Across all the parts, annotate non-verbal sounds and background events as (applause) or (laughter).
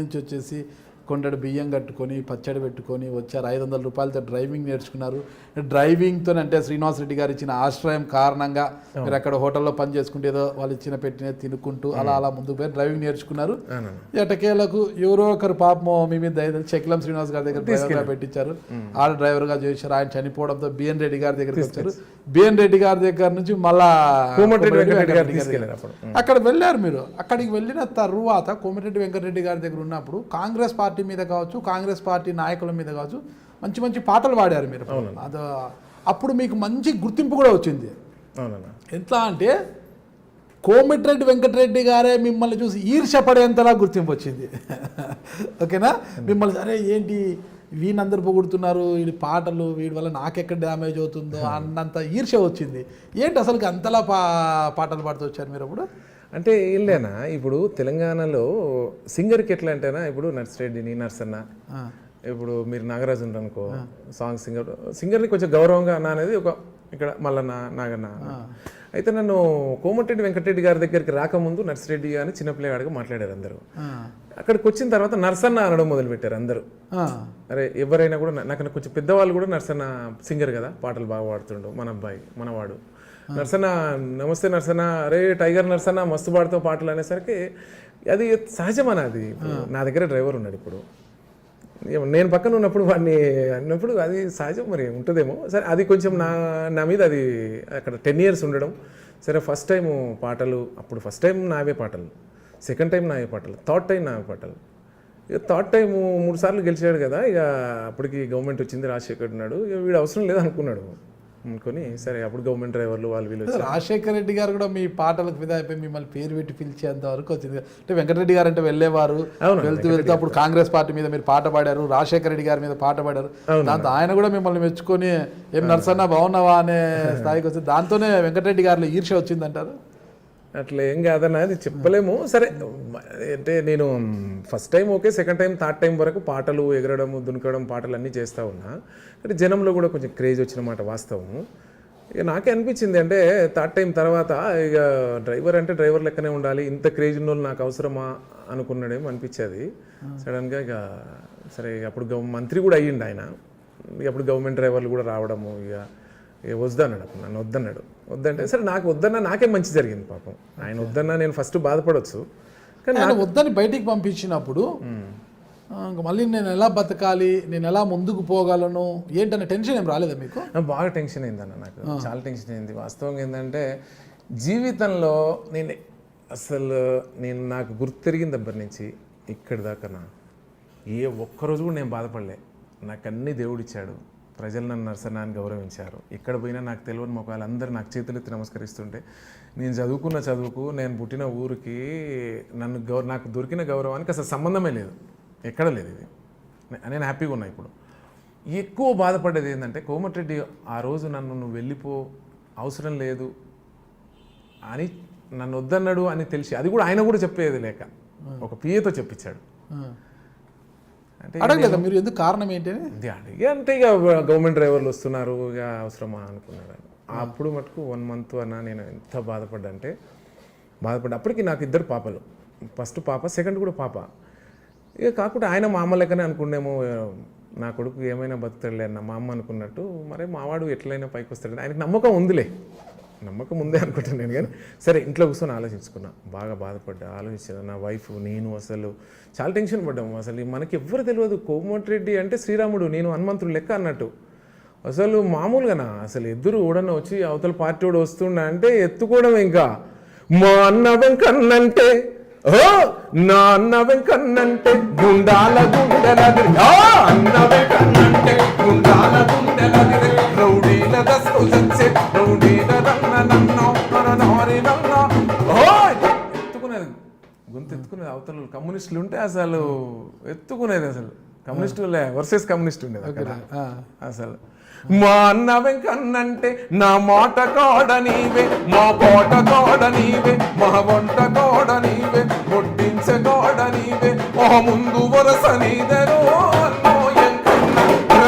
నుంచి వచ్చేసి కొండడు బియ్యం కట్టుకొని పచ్చడి పెట్టుకొని వచ్చారు. ఐదు వందల రూపాయలతో డ్రైవింగ్ నేర్చుకున్నారు. డ్రైవింగ్తో అంటే శ్రీనివాస్ రెడ్డి గారు ఇచ్చిన ఆశ్రయం కారణంగా మీరు అక్కడ హోటల్లో పని చేసుకుంటే ఏదో వాళ్ళు ఇచ్చిన పెట్టిన తినుకుంటూ అలా అలా ముందుకు పోయి డ్రైవింగ్ నేర్చుకున్నారు. ఎటకేలకు ఎవరో ఒకరు పాపం మీ మీద చెక్లం శ్రీనివాస్ గారి దగ్గర డ్రైవర్గా పెట్టించారు. ఆడ డ్రైవర్గా చేశారు. ఆయన చనిపోవడంతో బిఎన్ రెడ్డి గారి దగ్గరికి వచ్చారు. బిఎన్ రెడ్డి గారి దగ్గర నుంచి మళ్ళా కోమటిరెడ్డి కోమటిరెడ్డి అక్కడ వెళ్ళారు మీరు. అక్కడికి వెళ్ళిన తర్వాత కోమిరెడ్డి వెంకటరెడ్డి గారి దగ్గర ఉన్నప్పుడు కాంగ్రెస్ పార్టీ మీద కావచ్చు కాంగ్రెస్ పార్టీ నాయకుల మీద కావచ్చు మంచి మంచి పాటలు పాడారు మీరు. అది అప్పుడు మీకు మంచి గుర్తింపు కూడా వచ్చింది. ఎట్లా అంటే కోమిటిరెడ్డి వెంకటరెడ్డి గారే మిమ్మల్ని చూసి ఈర్షపడేంతలా గుర్తింపు వచ్చింది. (laughs) ఓకేనా? మిమ్మల్ని అరే ఏంటి వీళ్ళందరూ పొగుడుతున్నారు వీడి పాటలు వీడి వల్ల నాకెక్కడ డ్యామేజ్ అవుతుందో అన్నంత ఈర్ష వచ్చింది. ఏంటి అసలు అంతలా పా పాటలు పాడుతూ వచ్చారు మీరు అప్పుడు? అంటే ఇల్లేనా? ఇప్పుడు తెలంగాణలో సింగర్కి ఎట్లా అంటేనా ఇప్పుడు నర్సిరెడ్డిని నర్సన్న. ఇప్పుడు మీరు నాగరాజు ఉన్నారు అనుకో సాంగ్ సింగర్. సింగర్ని కొంచెం గౌరవంగా అన్న అనేది ఒక ఇక్కడ మల్లన్న నాగన్న అయితే నన్ను కోమటిరెడ్డి వెంకటరెడ్డి గారి దగ్గరికి రాకముందు నర్సిరెడ్డి అని చిన్నపిల్లగాడిగా మాట్లాడారు అందరూ. అక్కడికి వచ్చిన తర్వాత నర్సన్న అనడం మొదలుపెట్టారు అందరూ. అరే ఎవరైనా కూడా నా- నాకన్నా కొంచెం పెద్దవాళ్ళు కూడా నర్సన్న సింగర్ కదా? పాటలు బాగా పాడుతుండు మన అబ్బాయి మనవాడు. నర్సన్న నమస్తే నర్సన్న. అరే టైగర్ నర్సన్న మస్తు పాడుతావు పాటలు అనేసరికి అది సహజమన అది? నా దగ్గర డ్రైవర్ ఉన్నాడు ఇప్పుడు. నేను పక్కన ఉన్నప్పుడు వాడిని అన్నప్పుడు అది సహజం మరి ఉంటుందేమో. సరే అది కొంచెం నా నా మీద అది అక్కడ టెన్ ఇయర్స్ ఉండడం. సరే ఫస్ట్ టైం పాటలు అప్పుడు ఫస్ట్ టైం నావే పాటలు. సెకండ్ టైం నావే పాటలు. థర్డ్ టైం నావే పాటలు. ఇక థర్డ్ టైం మూడు సార్లు గెలిచాడు కదా ఇక అప్పటికి గవర్నమెంట్ వచ్చింది రాజశేఖర్ ఉన్నాడు. ఇక వీడు అవసరం లేదు అనుకున్నాడు. అనుకొని సరే అప్పుడు గవర్నమెంట్ డ్రైవర్లు వాళ్ళు వీళ్ళు రాజశేఖర రెడ్డి గారు కూడా మీ పాటలకు ఫిదా అయిపోయి మిమ్మల్ని పేరు పెట్టి పిలిచేంత వరకు వచ్చింది. అంటే వెంకటరెడ్డి గారు అంటే వెళ్ళేవారు వెళ్తూ వెళ్తూ అప్పుడు కాంగ్రెస్ పార్టీ మీద మీరు పాట పాడారు రాజశేఖర రెడ్డి గారి మీద పాట పాడారు. దాంతో ఆయన కూడా మిమ్మల్ని మెచ్చుకొని ఏం నర్సన్న బాగున్నావా? అనే (laughs) స్థాయికి వచ్చి దాంతోనే వెంకటరెడ్డి గారిలో ఈర్ష్య వచ్చిందంటారు? అట్లా ఏం కాదన్న అది చెప్పలేము. సరే అంటే నేను first time okay second time third time వరకు పాటలు ఎగరడం దునకడం పాటలు అన్నీ చేస్తూ ఉన్నా. అంటే జనంలో కూడా కొంచెం క్రేజ్ వచ్చిన మాట వాస్తవము. ఇక నాకే అనిపించింది అంటే థర్డ్ టైం తర్వాత ఇక డ్రైవర్ అంటే డ్రైవర్ లెక్కనే ఉండాలి. ఇంత క్రేజ్ ఉన్న వాళ్ళు నాకు అవసరమా అనుకున్నాడేమో అనిపించేది. సడన్గా ఇక సరే ఇక అప్పుడు గవ- మంత్రి కూడా అయ్యిండు ఆయన. ఇక అప్పుడు గవర్నమెంట్ డ్రైవర్లు కూడా రావడము ఇక వద్దన్నాడు. అప్పుడు నన్ను వద్దన్నాడు. వద్దంటే సరే నాకు వద్దన్నా నాకే మంచి జరిగింది పాపం. ఆయన వద్దన్నా నేను ఫస్ట్ బాధపడవచ్చు కానీ ఆయన వద్దని బయటికి పంపించినప్పుడు మళ్ళీ నేను ఎలా బతకాలి నేను ఎలా ముందుకు పోగలను ఏంటనే టెన్షన్ ఏం రాలేదా మీకు? నాకు బాగా టెన్షన్ అయిందన్న నాకు. చాలా టెన్షన్ అయింది. వాస్తవంగా ఏంటంటే జీవితంలో నేను అసలు నేను నాకు గుర్తు తిరిగిన దగ్గర నుంచి ఇక్కడి దాకా నా. ఏ ఒక్కరోజు కూడా నేను బాధపడలే. నాకు అన్ని దేవుడిచ్చాడు ప్రజలు నన్ను నర్సనాన్ని గౌరవించారు. ఎక్కడ పోయినా నాకు తెలియని మొక్కలు అందరూ నాకు చేతులెత్తి నమస్కరిస్తుంటే నేను చదువుకున్న చదువుకు నేను పుట్టిన ఊరికి నన్ను గౌర నాకు దొరికిన గౌరవానికి అసలు సంబంధమే లేదు. ఎక్కడ లేదు ఇది. నేను హ్యాపీగా ఉన్నా ఇప్పుడు. ఎక్కువ బాధపడేది ఏంటంటే కోమటిరెడ్డి ఆ రోజు నన్ను నువ్వు వెళ్ళిపో అవసరం లేదు అని నన్ను వద్దన్నాడు అని తెలిసి అది కూడా ఆయన కూడా చెప్పేది లేక. ఒక పిఏతో చెప్పించాడు. అంటే అడగలేదా మీరు ఎందుకు కారణం ఏంటి అని ఇది అడిగి అంటే ఇక గవర్నమెంట్ డ్రైవర్లు వస్తున్నారు ఇక అవసరమా అనుకున్నాడు ఆయన. అప్పుడు మటుకు వన్ మంత్ అన్న నేను ఎంత బాధపడ్డా అంటే బాధపడ్డా అప్పటికి నాకు ఇద్దరు పాపలు. ఫస్ట్ పాప సెకండ్ కూడా పాప. ఇక కాకుండా ఆయన మా అమ్మ లెక్కనే అనుకునేమో నా కొడుకు ఏమైనా బతుకుతాడులే అన్న మా అమ్మ అనుకున్నట్టు మరి మావాడు ఎట్లయినా పైకి వస్తాడు ఆయనకు నమ్మకం ఉందిలే. నమ్మకం ఉందే అనుకుంటాను నేను కానీ సరే ఇంట్లో కూర్చొని ఆలోచించుకున్నా. బాగా బాధపడ్డా ఆలోచించిన నా వైఫ్ నేను అసలు చాలా టెన్షన్ పడ్డాము అసలు మనకి ఎవ్వరు తెలియదు కోమటిరెడ్డి అంటే శ్రీరాముడు నేను హనుమంతుడు లెక్క అన్నట్టు. అసలు మామూలుగానా? అసలు ఎదురు ఓడన వచ్చి అవతల పార్టీ వాడు వస్తుండ అంటే ఎత్తుకోవడం ఇంకా. మా అన్న వెంకన్నంటే ఓ! నా అన్న వెంకన్నంటే గుండాల గుండెల ఆ! అన్న అవతల కమ్యూనిస్టులు ఉంటే అసలు ఎత్తుకునేది అసలు. కమ్యూనిస్టులే వర్సెస్ కమ్యూనిస్ట్ ఉండేది అక్కడ. అసలు. మా అన్న వెంకన్నంటే నా మాట కాడ నీవే మా కోట కాడ నీవే మా వంట కాడ నీవే వడ్డించే కాడ నీవే మా ముందు వరస నీదెనో అన్నో ఎంకన్న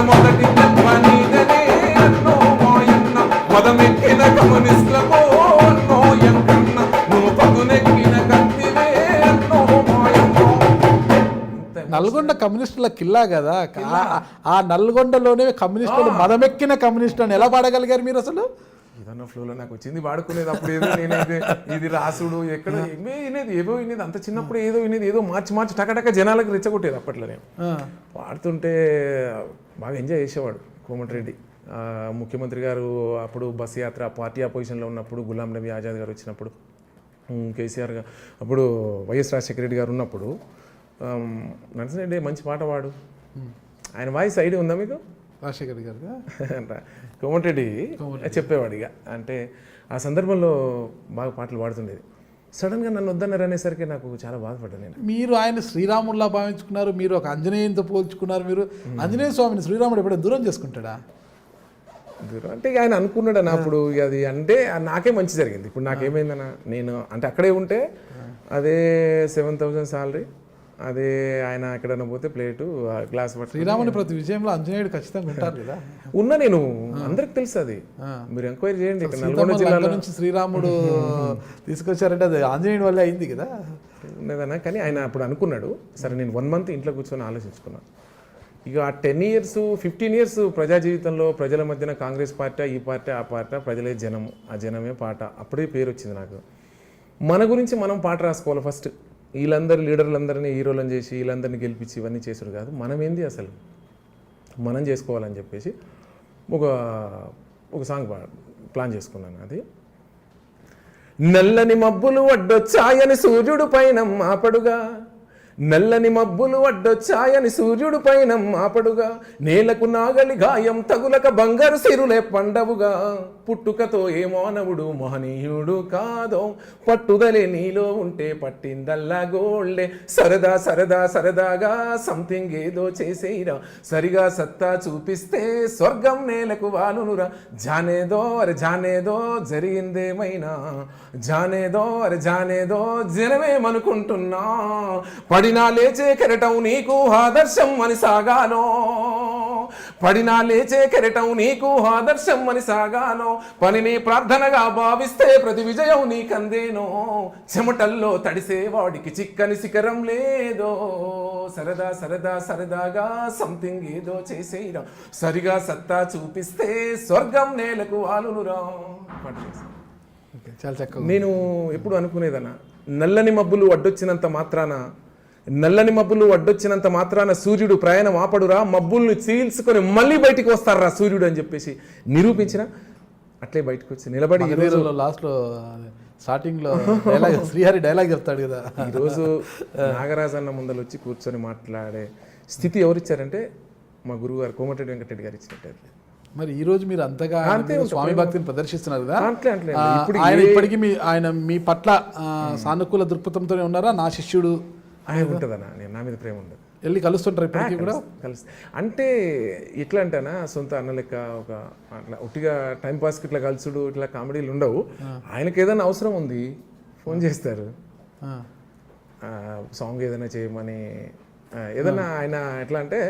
మొదటి జన్మ నీదనే అన్నో మాయన్న మదమెక్కిన కమ్యూనిస్టులకో నల్గొండ కమ్యూనిస్టుల కిల్లా కదా. ఆ- నల్గొండలోనే కమ్యూనిస్టులు మదమెక్కిన కమ్యూనిస్టు అని ఎలా పాడగలిగారు మీరు అసలు? ఏదన్నా ఫ్లోలో నాకు వచ్చింది వాడుకునేది అప్పుడు ఏదో నేనైతే ఇది రాసుడు ఎక్కడ ఏమే వినేది ఏదో వినేది అంత చిన్నప్పుడు ఏదో వినేది ఏదో మార్చి మార్చి టకటక జనాలకు రెచ్చగొట్టేది అప్పట్లో నేను. ఆ, పాడుతుంటే బాగా ఎంజాయ్ చేసేవాడు కోమటిరెడ్డి ముఖ్యమంత్రి గారు అప్పుడు బస్ యాత్ర పార్టీ అపోజిషన్లో ఉన్నప్పుడు గులాం నబీ ఆజాద్ గారు వచ్చినప్పుడు కేసీఆర్ గారు అప్పుడు వైఎస్ రాజశేఖర రెడ్డి గారు ఉన్నప్పుడు నరసింహరెడ్డి మంచి పాట పాడు? ఆయన వాయిస్ ఐడియా ఉందా మీకు? రాజశేఖర్ గారు అంట. కోమటిరెడ్డి చెప్పేవాడు ఇక అంటే ఆ సందర్భంలో బాగా పాటలు పాడుతుండేది. సడన్గా నన్ను వద్దన్నారు అనేసరికి నాకు చాలా బాధపడ్డాను నేను. మీరు ఆయన శ్రీరాముల్లా భావించుకున్నారు మీరు ఒక ఆంజనేయంతో పోల్చుకున్నారు మీరు ఆంజనేయ స్వామిని శ్రీరాముడు ఎప్పుడైనా దూరం చేసుకుంటాడా? దూరం అంటే ఇక ఆయన అనుకున్నాడు అప్పుడు అది అంటే నాకే మంచి జరిగింది. ఇప్పుడు నాకేమైందన్న? నేను అంటే అక్కడే ఉంటే అదే సెవెన్ థౌజండ్ సాలరీ అదే ఆయన ఎక్కడైనా పోతే ప్లేటు గ్లాస్ పట్టు శ్రీరాముని ప్రతి విజయంలో ఆంజనేయుడు ఖచ్చితంగా ఉంటారు కదా? ఉన్నా నేను అందరికి తెలుసు అది. మీరు ఎంక్వైరీ చేయండి ఇక్కడ నల్గొండ జిల్లాలో. నుంచి శ్రీరాముడు తీసుకొచ్చారంటే అది ఆంజనేయుడి వల్లే అయింది కదా? ఉన్నదన్నా కానీ ఆయన అప్పుడు అనుకున్నాడు సరే నేను వన్ మంత్ ఇంట్లో కూర్చొని ఆలోచించుకున్నాను ఇక ఆ టెన్ ఇయర్స్ ఫిఫ్టీన్ ఇయర్స్ ప్రజా జీవితంలో ప్రజల మధ్యన కాంగ్రెస్ పార్టీ ఈ పార్టీ ఆ పార్టీ ప్రజలే జనం ఆ జనమే పాట. అప్పుడే పేరు వచ్చింది నాకు. మన గురించి మనం పాట రాసుకోవాలి ఫస్ట్ వీళ్ళందరి లీడర్లందరినీ హీరోలను చేసి వీళ్ళందరినీ గెలిపించి ఇవన్నీ చేసుడు కాదు. మనం ఏంది అసలు? మనం చేసుకోవాలని చెప్పేసి ఒక ఒక సాంగ్ ప్లాన్ చేసుకున్నాను అది. నల్లని మబ్బులు వడ్డొచ్చాయని సూర్యుడు పైన మాపడుగా. నల్లని మబ్బులు అడ్డొచ్చాయని సూర్యుడు పైన మాపడుగా. నేలకు నాగలి గాయం తగులక బంగారు సిరులే పండవుగా. పుట్టుకతో ఏ మానవుడు మహనీయుడు కాదో. పట్టుదలే నీలో ఉంటే పట్టిందల్లా గోళ్ళే. సరదా సరదా సరదాగా సంథింగ్ ఏదో చేసేయరా. సరిగా సత్తా చూపిస్తే స్వర్గం నేలకు వాలునురా. జానేదో అరే జానేదో జరిగిందేమైనా? జానేదో అరే జానేదో జనమేమనుకుంటున్నా? పడినా లేచే కెరటం నీకు ఆదర్శం అని సాగాలో. పడినా లేచే కెరటం నీకు ఆదర్శం అని సాగాలో. పనిని ప్రార్థనగా భావిస్తే ప్రతి విజయం నీకందేనో చెమటల్లో తడిసే వాడికి చిక్కని శిఖరం లేదో. సరదా సరదా సరదాగా సంథింగ్ ఏదో చేసేయరా. సరిగా సత్తా చూపిస్తే స్వర్గం నేలకు. ఓకే, చాలా చక్కగా నేను ఎప్పుడు అనుకునేదన్నా నల్లని మబ్బులు అడ్డొచ్చినంత మాత్రాన నల్లని మబ్బులు అడ్డొచ్చినంత మాత్రాన సూర్యుడు ప్రయాణం ఆపడురా మబ్బుల్ని చీల్చుకొని మళ్ళీ బయటికి వస్తారా సూర్యుడు అని చెప్పేసి నిరూపించిన అట్లే బయటకు వచ్చి నిలబడి ఈరోజు మగధీరలో లాస్ట్లో స్టార్టింగ్లో డైలాగ్ శ్రీహరి డైలాగ్ చెప్తాడు కదా. ఈరోజు నాగరాజు అన్న ముందర వచ్చి కూర్చొని మాట్లాడే స్థితి ఎవరిచ్చారంటే మా గురువు కోమటిరెడ్డి వెంకటరెడ్డి గారు ఇచ్చినట్టు మరి ఈ రోజు మీరు అంతగా. స్వామి భక్తిని ప్రదర్శిస్తున్నారు కదా. ఆయన ఇప్పటికీ మీ ఆయన మీ పట్ల సానుకూల దృక్పథంతోనే ఉన్నారా? నా శిష్యుడు ఆయన ఉంటుందన్న నేను నా మీద ప్రేమ ఉండదు. వెళ్ళి కలుస్తుంటారు ఇప్పటికీ కూడా? కలిసి అంటే ఎట్లా అంటేనా సొంత అన్న లెక్క ఒక అట్లా ఒట్టిగా టైం పాస్కి ఇట్లా కలుసుడు ఇట్లా కామెడీలు ఉండవు. ఆయనకి ఏదైనా అవసరం ఉంది ఫోన్ చేస్తారు. సాంగ్ ఏదైనా చేయమని ఏదైనా ఆయన ఎట్లా అంటే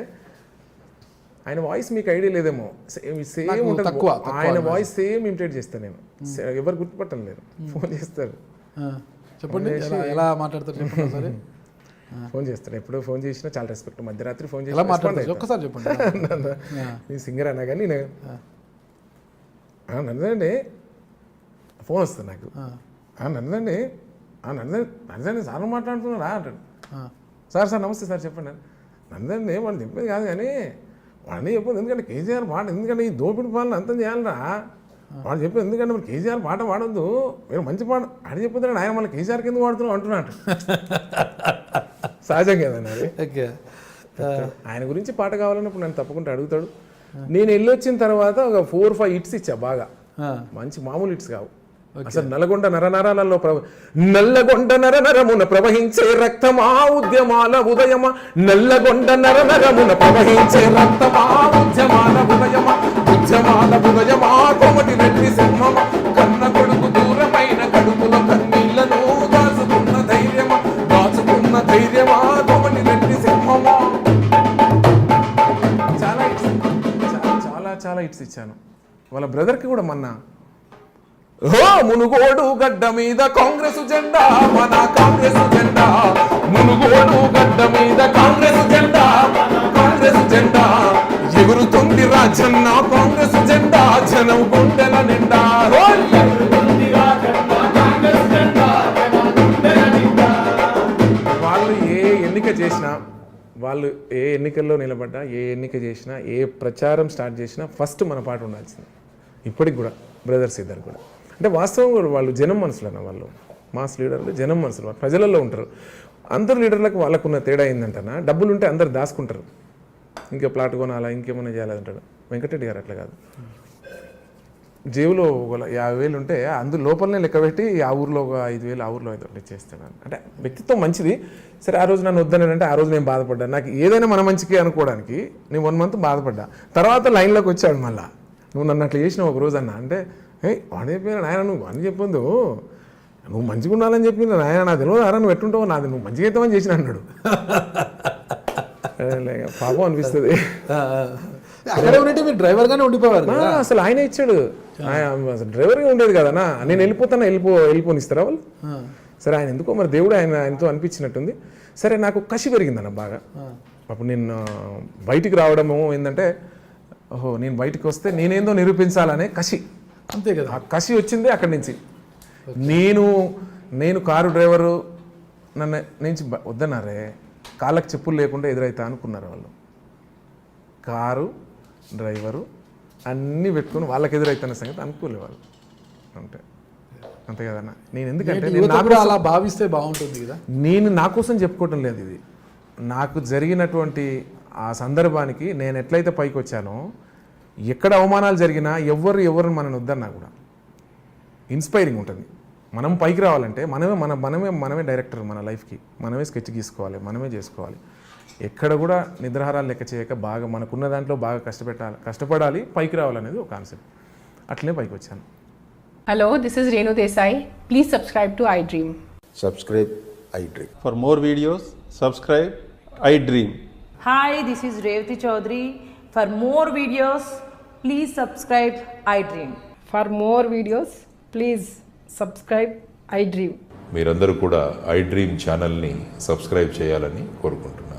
ఆయన వాయిస్ మీకు ఐడియా లేదేమో. సేమ్ సేమ్ ఉంటుంది ఆయన వాయిస్ సేమ్ ఇమిటేట్ చేస్తాను నేను. ఎవరు గుర్తుపట్టం లేరు ఫోన్ చేస్తారు. చెప్పండి ఎలా మాట్లాడతారు చెప్పండి (laughs) ఫోన్ చేస్తాను ఎప్పుడో ఫోన్ చేసినా చాలా రెస్పెక్ట్ మధ్యరాత్రి ఫోన్ చేసి ఒక్కసారి చెప్పండి. నేను సింగర్ అన్నా కానీ నేను ఆ, నన్నదండి ఫోన్ వస్తుంది నాకు. ఆ, నందన్ నందండి సార్ మాట్లాడుతున్నారా అంటాడు. సార్ సార్ నమస్తే సార్ చెప్పండి నందండి వాళ్ళు చెప్పేది కాదు కానీ వాళ్ళని చెప్పదు ఎందుకంటే కేసీఆర్ పాట ఎందుకంటే ఈ దోపిడి పాలన అంతం చేయాలరా? వాళ్ళు చెప్పేది ఎందుకంటే మరి కేసీఆర్ పాట పాడొద్దు మీరు మంచి పాట ఆడ చెప్పొద్దు ఆయన మళ్ళీ కేసీఆర్ కింద పాడుతున్నాం అంటున్నాడు. (laughs) సహజం కదండి అది? ఓకే. ఆయన గురించి పాట కావాలన్నప్పుడు నన్ను తప్పకుండా అడుగుతాడు. నేను వెళ్ళొచ్చిన తర్వాత ఒక ఫోర్ ఫైవ్ హిట్స్ ఇచ్చా బాగా. మంచి మామూలు హిట్స్ కావు. అసలు నల్లగొండ నరనరాలలో ప్రవ నల్లగొండ నర నరమున ప్రవహించే రక్తమా ఉద్యమాల ఉదయమ? నల్లగొండ నర నరమున ప్రవహించే రక్తమా ఉద్యమాల ఉదయమ? ఉద్యమాల ఉదయమా? కోమటి రెడ్డి సింహమ? హిట్స్ ఇచ్చాను. వాళ్ళ బ్రదర్కి కూడా మొన్న ఓ మునుగోడు గడ్డ మీద కాంగ్రెస్ జెండా మన కాంగ్రెస్ జెండా. మునుగోడు గడ్డ మీద కాంగ్రెస్ జెండా కాంగ్రెస్ జెండా. ఎగురుతుంది రాజన్న కాంగ్రెస్ జెండా జనం వాళ్ళు ఏ ఎన్నికల్లో నిలబడ్డా ఏ ఎన్నిక చేసినా ఏ ప్రచారం స్టార్ట్ చేసినా ఫస్ట్ మన పాట ఉండాల్సింది. ఇప్పటికి కూడా బ్రదర్స్ ఇద్దరు కూడా. అంటే వాస్తవం కూడా వాళ్ళు జనం మనసులన్న అన్న వాళ్ళు? మాస్ లీడర్లు జనం మనసులు వాళ్ళు ప్రజలలో ఉంటారు. అందరు లీడర్లకు వాళ్ళకున్న తేడా ఏంటంటనా డబ్బులు ఉంటే అందరు దాచుకుంటారు. ఇంకా ప్లాట్ కొనాలా ఇంకేమైనా చేయాలంటాడు వెంకటరెడ్డి గారు అట్లా కాదు. జేబులో ఒక యాభై వేలు ఉంటే అందు లోపలనే లెక్క పెట్టి ఆ ఊర్లో ఒక ఐదు వేలు ఆ ఊర్లో ఐదు వేలు ఇచ్చేస్తాడు అంటే వ్యక్తిత్వం మంచిది. సరే ఆ రోజు నన్ను వద్దనంటే ఆ రోజు నేను బాధపడ్డాను నాకు ఏదైనా మన మంచికి అనుకోవడానికి నేను వన్ మంత్ బాధపడ్డా. తర్వాత లైన్లోకి వచ్చాడు మళ్ళా. నువ్వు నన్ను అట్లా చేసినావు ఒక రోజు అన్న. అంటే ఏ వాడు చెప్పిన నాయన నువ్వు అని చెప్పిందు నువ్వు మంచిగా ఉండాలని చెప్పింది నాయన. నా తెలియదు అరా నువ్వు ఎట్టుంటావు నాది. నువ్వు మంచిగా అవుతామని చేసిన అన్నాడు. పాపం అనిపిస్తుంది. అక్కడే ఉంటే మీరు డ్రైవర్గానే ఉండిపోయారు ఆ, అసలు ఆయన ఇచ్చాడు. డ్రైవర్గా ఉండేది కదనా నేను వెళ్ళిపోతాను? వెళ్ళిపో వెళ్ళిపోనిస్తారా వాళ్ళు? సరే ఆయన ఎందుకో మరి దేవుడు ఆయన ఆయనతో అనిపించినట్టుంది. సరే నాకు కసి పెరిగిందన్న బాగా. అప్పుడు నేను బయటికి రావడము ఏంటంటే ఓహో నేను బయటికి వస్తే నేనేందో నిరూపించాలనే కసి. అంతే కదా. ఆ కసి వచ్చింది అక్కడి నుంచి. నేను నేను కారు డ్రైవరు నన్ను నుంచి వద్దన్నారే కాళ్ళకి చెప్పులు లేకుండా ఎదురైతా అనుకున్నారు వాళ్ళు. కారు డ్రైవరు అన్నీ పెట్టుకుని వాళ్ళకి ఎదురైతున్న సంగతి అనుకోలే వాళ్ళు. అంతే. అంతే కదన్నా నేను ఎందుకంటే నేను అలా భావిస్తే బాగుంటుంది కదా. నేను నా కోసం చెప్పుకోవటం లేదు ఇది. నాకు జరిగినటువంటి ఆ సందర్భానికి నేను ఎట్లయితే పైకి వచ్చానో ఎక్కడ అవమానాలు జరిగినా ఎవరు ఎవరు మనని వద్దన్నా కూడా. ఇన్స్పైరింగ్ ఉంటుంది. మనం పైకి రావాలంటే మనమే మన మనమే మనమే డైరెక్టర్ మన లైఫ్కి మనమే స్కెచ్ గీసుకోవాలి మనమే చేసుకోవాలి. ఎక్కడ కూడా నిద్రహారాలు లెక్క చేయక బాగా మనకున్న దాంట్లో బాగా కష్టపెట్టాలి కష్టపడాలి పైకి రావాలనేది ఒక కాన్సెప్ట్ అట్లనే పైకి వచ్చాను hello this is Renu Desai please subscribe to I dream subscribe I dream for more videos subscribe I dream hi this is Revathi Chowdary for more videos please subscribe I dream for more videos please subscribe I dream మీరందరూ కూడా I dream ఛానల్ని subscribe చేయాలని కోరుకుంటున్నాను.